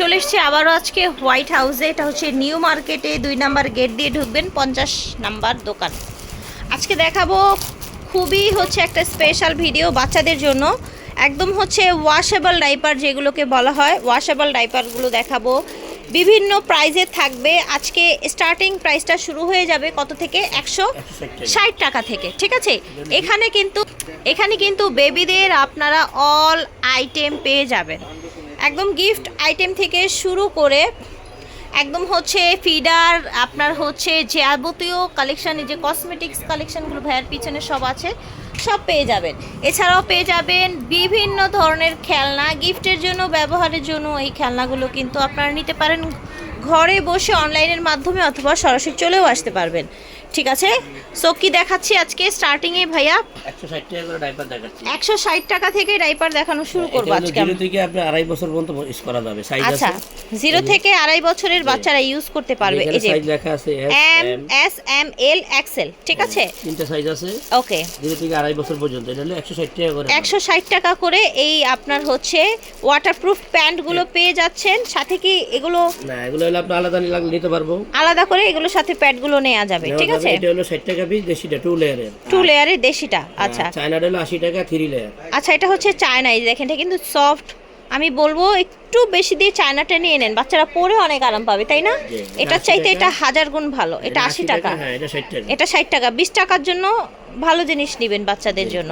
চলে এসছি আবারও আজকে হোয়াইট হাউসে। এটা হচ্ছে নিউ মার্কেটে দুই নাম্বার গেট দিয়ে ঢুকবেন, পঞ্চাশ নাম্বার দোকান। আজকে দেখাবো খুবই হচ্ছে একটা স্পেশাল ভিডিও বাচ্চাদের জন্য। একদম হচ্ছে ওয়াশেবল ডাইপার যেগুলোকে বলা হয় ওয়াশেবল ডাইপারগুলো দেখাবো। বিভিন্ন প্রাইজে থাকবে। আজকে স্টার্টিং প্রাইসটা শুরু হয়ে যাবে কত থেকে? একশো ষাট টাকা থেকে, ঠিক আছে? এখানে কিন্তু এখানে কিন্তু বেবিদের আপনারা অল আইটেম পেয়ে যাবেন। একদম গিফট আইটেম থেকে শুরু করে একদম হচ্ছে ফিডার, আপনার হচ্ছে যে যাবতীয় কালেকশন যে কসমেটিক্স কালেকশনগুলো ভাইয়ের পিছনে সব আছে, সব পেয়ে যাবেন। এছাড়াও পেয়ে যাবেন বিভিন্ন ধরনের খেলনা, গিফটের জন্য, ব্যবহারের জন্য এই খেলনাগুলো কিন্তু আপনারা নিতে পারেন ঘরে বসে অনলাইনের মাধ্যমে অথবা সরাসরি চলেও আসতে পারবেন। ঠিক আছে? সো কি দেখাচ্ছি আজকে? স্টার্টিংয়ে ভাইয়া একশো ষাট টাকা করে ডাইপার দেখাচ্ছি। একশো ষাট টাকা থেকে ডাইপার দেখানো শুরু করব এটা হলো আজকে জিরো থেকে আপনি আড়াই বছর পর্যন্ত ইউজ করা যাবে। সাইজ আছে? আচ্ছা জিরো থেকে আড়াই বছরের বাচ্চারা ইউজ করতে পারবে। এই যে সাইজ লেখা আছে M S M L XL ঠিক আছে? তিনটা সাইজ আছে। ওকে জিরো থেকে আড়াই বছর পর্যন্ত। এটা হলো একশো ষাট টাকা করে। একশো ষাট টাকা করে এই আপনার হচ্ছে ওয়াটারপ্রুফ প্যান্টগুলো পেয়ে যাচ্ছেন। সাথে কি এগুলো না এগুলো হলো আপনি আলাদা নিতে পারব। আলাদা করে এগুলোর সাথে প্যাডগুলো নেওয়া যাবে ঠিক যাবে। আছে? এটা হলো ষাট টাকা পিস দেশিটা টু লেয়ারের টু লেয়ারের দেশিটা? আচ্ছা। চায়নাটা হলো আশি টাকা থ্রি লেয়ার আচ্ছা এটা হচ্ছে চায়না এই দেখেন এটা কিন্তু সফট আমি বলব একটু বেশি দিয়ে চায়নাটা নিয়ে নেন। বাচ্চারা পরে অনেক আরাম পাবে তাই না? এটা চাইতে এটা হাজার গুণ ভালো। এটা আশি টাকা। হ্যাঁ এটা ষাট টাকা। এটা ষাট টাকা। বিশ টাকার জন্য ভালো জিনিস নিবেন বাচ্চাদের জন্য।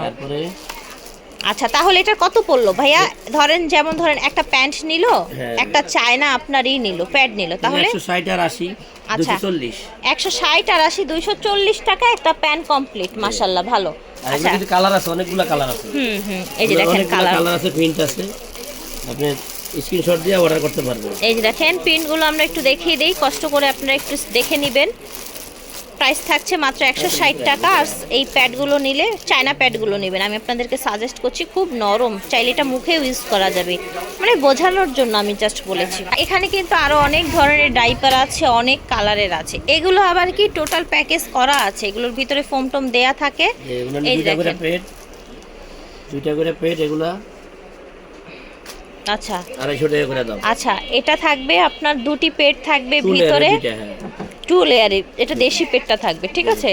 আচ্ছা তাহলে এটা কত পড়ল? ভাইয়া ধরেন যেমন ধরেন একটা প্যান্ট নিল হ্যাঁ। একটা চায়না আপনারই নিল প্যাড নিল তাহলে? একশো ষাট আর আশি আচ্ছা। দুশো চল্লিশ। একশো ষাট আর আশি দুইশো চল্লিশ টাকা একটা প্যান্ট কমপ্লিট মাসাল্লাহ ভালো। আচ্ছা। কিন্তু কালার আছে অনেকগুলো কালার আছে। হুম হুম এই যে দেখেন কালার। কালার আছে প্রিন্ট আছে। আপনি স্ক্রিনশট দিয়ে অর্ডার করতে পারবেন। এই যে দেখেন প্রিন্টগুলো আমরা একটু দেখিয়ে দিই কষ্ট করে আপনারা একটু দেখে নেবেন। প্রাইস থাকছে মাত্র একশো ষাট টাকা। আর এই প্যাডগুলো নিলে চায়না প্যাডগুলো নেবেন। আমি আপনাদেরকে সাজেস্ট করছি খুব নরম। চাইলে এটা মুখে ইউজ করা যাবে। মানে বোঝানোর জন্য আমি জাস্ট বলেছি। এখানে কিন্তু আরও অনেক ধরনের ডাইপার আছে অনেক কালারের আছে। এগুলো আবার কি টোটাল প্যাকেজ করা আছে? এগুলোর ভিতরে ফোম টোম দেয়া থাকে। এই দুইটা করে এগুলা। আচ্ছা। আড়াইশো টাকা করে দাম। আচ্ছা এটা থাকবে আপনার দুটি পেট থাকবে ভিতরে। টু লেয়ারে এটা দেশি পেটটা থাকবে ঠিক আছে?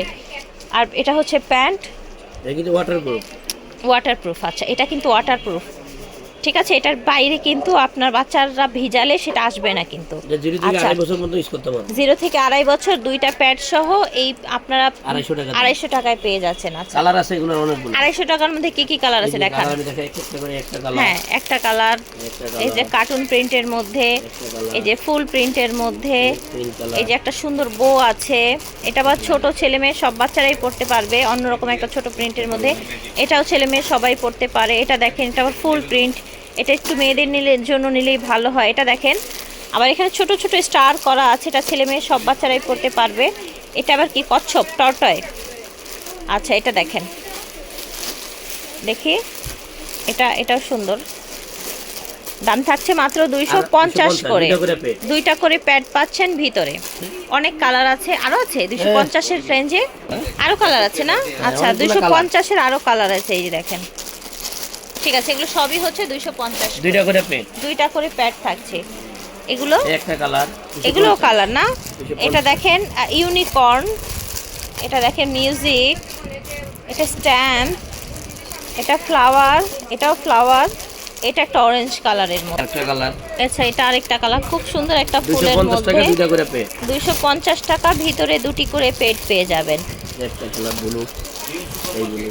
আর এটা হচ্ছে প্যান্ট। এটা কিন্তু ওয়াটার প্রুফ ওয়াটারপ্রুফ আচ্ছা এটা কিন্তু ওয়াটারপ্রুফ ঠিক আছে এটার বাইরে কিন্তু আপনার বাচ্চারা ভিজালে সেটা আসবে না কিন্তু। জিরো থেকে আচ্ছা। আড়াই বছর জিরো থেকে আড়াই বছর দুইটা প্যাড সহ এই আপনারা আড়াইশো টাকায় পেয়ে যাচ্ছেন আচ্ছা। কালার আছে এগুলোর আড়াইশো টাকার মধ্যে কি কি কালার আছে দেখান। হ্যাঁ একটা কালার এই যে কার্টুন প্রিন্টের মধ্যে এই যে ফুল প্রিন্টের মধ্যে এই যে একটা সুন্দর বো আছে। এটা আবার ছোট ছেলে মেয়ে সব বাচ্চারাই পড়তে পারবে। অন্যরকম একটা ছোট প্রিন্টের মধ্যে। এটাও ছেলে মেয়ে সবাই পড়তে পারে। এটা দেখেন এটা আবার ফুল প্রিন্ট এটা একটু মেয়েদের নিলে জন্য নিলেই ভালো হয়। এটা দেখেন। আবার এখানে ছোট ছোট স্টার করা আছে এটা ছেলে মেয়ে সব বাচ্চারাই পড়তে পারবে। এটা আবার কি? কচ্ছপ টর্টয়। আচ্ছা এটা দেখেন। দেখি। এটা এটাও সুন্দর। দাম থাকছে মাত্র দুইশো পঞ্চাশ করে। দুইটা করে প্যাড পাচ্ছেন ভিতরে। অনেক কালার আছে। আরও আছে? দুইশো পঞ্চাশের ফ্রেঞ্জে আরও কালার আছে না? আচ্ছা হ্যাঁ। দুইশো পঞ্চাশের আরও কালার আছে এই যে দেখেন। ঠিক আছে এগুলো সবই হচ্ছে দুইশো পঞ্চাশ দুইটা করে পেট দুইটা করে প্যাড থাকছে। এগুলো? একটা কালার এগুলো কালার না? এটা দেখেন ইউনিকর্ন এটা দেখেন মিউজিক এটা স্ট্যাম্প এটা ফ্লাওয়ার এটাও ফ্লাওয়ার এটা একটা অরেঞ্জ কালারের মধ্যে। একটা কালার আচ্ছা এটা আরেকটা কালার খুব সুন্দর একটা ফুলের পঞ্চাশ টাকা মধ্যে দুইটা করে পেট দুইশো পঞ্চাশ টাকা ভিতরে দুটি করে পেট পেয়ে যাবেন। একটা কালার ব্লু এই ব্লু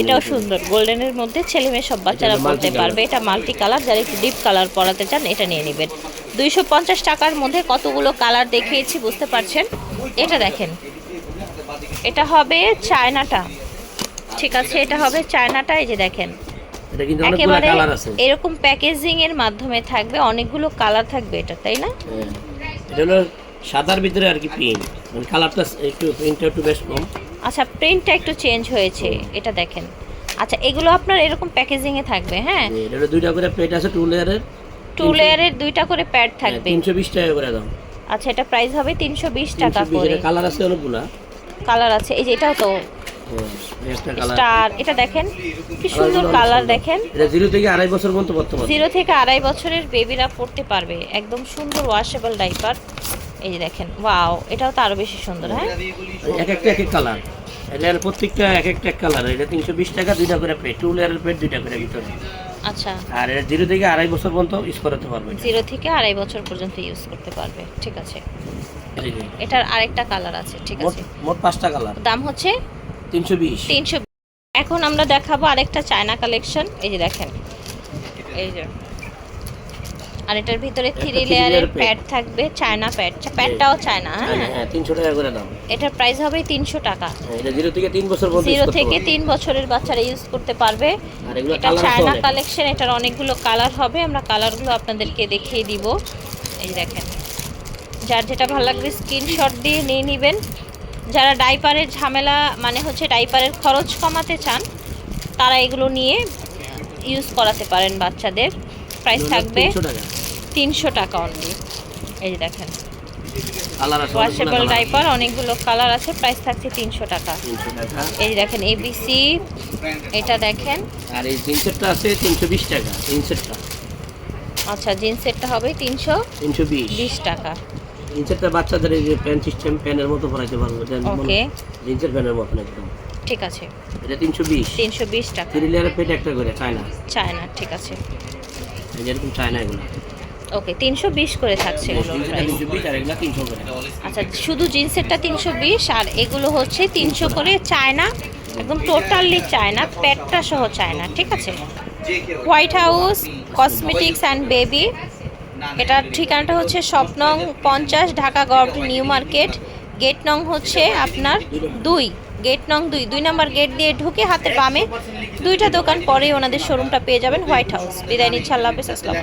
এটাও সুন্দর। গোল্ডেনের মধ্যে ছেলে মেয়ে সব বাচ্চারা পড়তে পারবে। এটা মাল্টি কালার যারা একটু ডিপ কালার পরাতে চান এটা নিয়ে নেবেন। দুইশো পঞ্চাশ টাকার মধ্যে কতগুলো কালার দেখিয়েছি বুঝতে পারছেন? এটা দেখেন। এটা হবে চায়নাটা। ঠিক আছে এটা হবে চায়নাটা এই যে দেখেন। একেবারে এরকম প্যাকেজিং এর মাধ্যমে থাকবে অনেকগুলো কালার থাকবে এটা তাই না? হ্যাঁ। এটা হলো সাদার ভিতরে আর কি প্রিন্ট মানে কালারটা একটু প্রিন্টটা একটু বেশ কম। আচ্ছা প্রিন্টটা একটু চেঞ্জ হয়েছে এটা দেখেন। আচ্ছা এগুলো আপনার এরকম প্যাকেজিং এ থাকবে হ্যাঁ? এটা দুইটা করে প্লেট আছে টু লেয়ারের টু লেয়ারের দুইটা করে প্যাড থাকবে। তিনশো বিশ টাকা করে দাম। আচ্ছা এটা প্রাইস হবে তিনশো বিশ টাকা তিনশো বিশ করে। কালার আছে অনেকগুলা। কালার আছে এই যে এটাও তো স্টার এটা দেখেন কি সুন্দর কালার দেখেন। এটা জিরো থেকে আড়াই বছর পর্যন্ত বর্তমান। জিরো থেকে আড়াই বছরের বেবিরা পড়তে পারবে একদম সুন্দর ওয়াশেবল ডাইপার এই যে দেখেন ওয়াও এটাও তো আরও বেশি সুন্দর হ্যাঁ? এক একটা এক এক কালার। এটা প্রত্যেকটা এক একটা এক কালার। এটা তিনশো বিশ টাকা দুইটা করে পেট। টু লেয়ারের পেট দুইটা করে ভিতরে। আচ্ছা। আর এটা জিরো থেকে আড়াই বছর পর্যন্ত ইউজ করতে পারবে। জিরো থেকে আড়াই বছর পর্যন্ত ইউজ করতে পারবে ঠিক আছে। এটার আরেকটা কালার আছে ঠিক আছে। মোট পাঁচটা কালার। দাম হচ্ছে তিনশো বিশ। তিনশো এখন আমরা দেখাবো আরেকটা চায়না কালেকশন। এই যে দেখেন। এই যে। আর এটার ভিতরে থ্রি লেয়ারের প্যাড থাকবে চায়না প্যাড প্যাডটাও চায়না হ্যাঁ। হ্যাঁ তিনশো টাকা করে দাম। এটার প্রাইস হবে তিনশো টাকা। হ্যাঁ, এটা জিরো থেকে তিন বছর পর্যন্ত জিরো থেকে পারবে। তিন বছরের বাচ্চারা ইউজ করতে পারবে। এটা চায়না কালেকশন এটার অনেকগুলো কালার হবে। আমরা কালারগুলো আপনাদেরকে দেখিয়ে দিব। এই দেখেন। যার যেটা ভালো লাগবে স্ক্রিনশট দিয়ে নিয়ে নেবেন। যারা ডাইপারের ঝামেলা মানে হচ্ছে ডাইপারের খরচ কমাতে চান তারা এগুলো নিয়ে ইউজ করাতে পারেন বাচ্চাদের। প্রাইস থাকবে তিনশো টাকা। অনলি এই যে দেখেন। ওয়াশেবল ডাইপার অনেকগুলো কালার আছে। প্রাইস থাকছে তিনশো টাকা। এই দেখেন এবিসি এটা দেখেন। আর এই তিন সেটটা আছে তিনশো বিশ টাকা তিন সেটটা আচ্ছা জিন্সেরটা হবে তিনশো তিনশো বিশ। টাকা। তিন সেটটা বাচ্চাদের এই যে প্যান সিস্টেম প্যানের মতো পড়াইতে পারব ওকে। জিন্সের প্যানের মতন একদম। ঠিক আছে। এটা তিনশো বিশ। তিনশো বিশ টাকা। থ্রি লেয়ারের পেট একটা করে চায়না। চায়না ঠিক আছে। যেরকম চায়না এগুলো। ওকে তিনশো বিশ করে থাকছে আচ্ছা শুধু জিন্সেরটা তিনশো বিশ আর এগুলো হচ্ছে তিনশো করে চায়না একদম টোটালি চায়না প্যাডটা সহ চায়না ঠিক আছে? White House cosmetics and baby এটার ঠিকানাটা হচ্ছে স্বপ্নং পঞ্চাশ Dhaka government new market gate নং হচ্ছে আপনার দুই। গেট নং দুই দুই নম্বর গেট দিয়ে ঢুকে হাতের বামে দুইটা দোকান পরে ওনাদের শোরুমটা পেয়ে যাবেন হোয়াইট হাউস। বিদায় নিচ্ছে, আল্লাহ হাফিজ, আসসালাম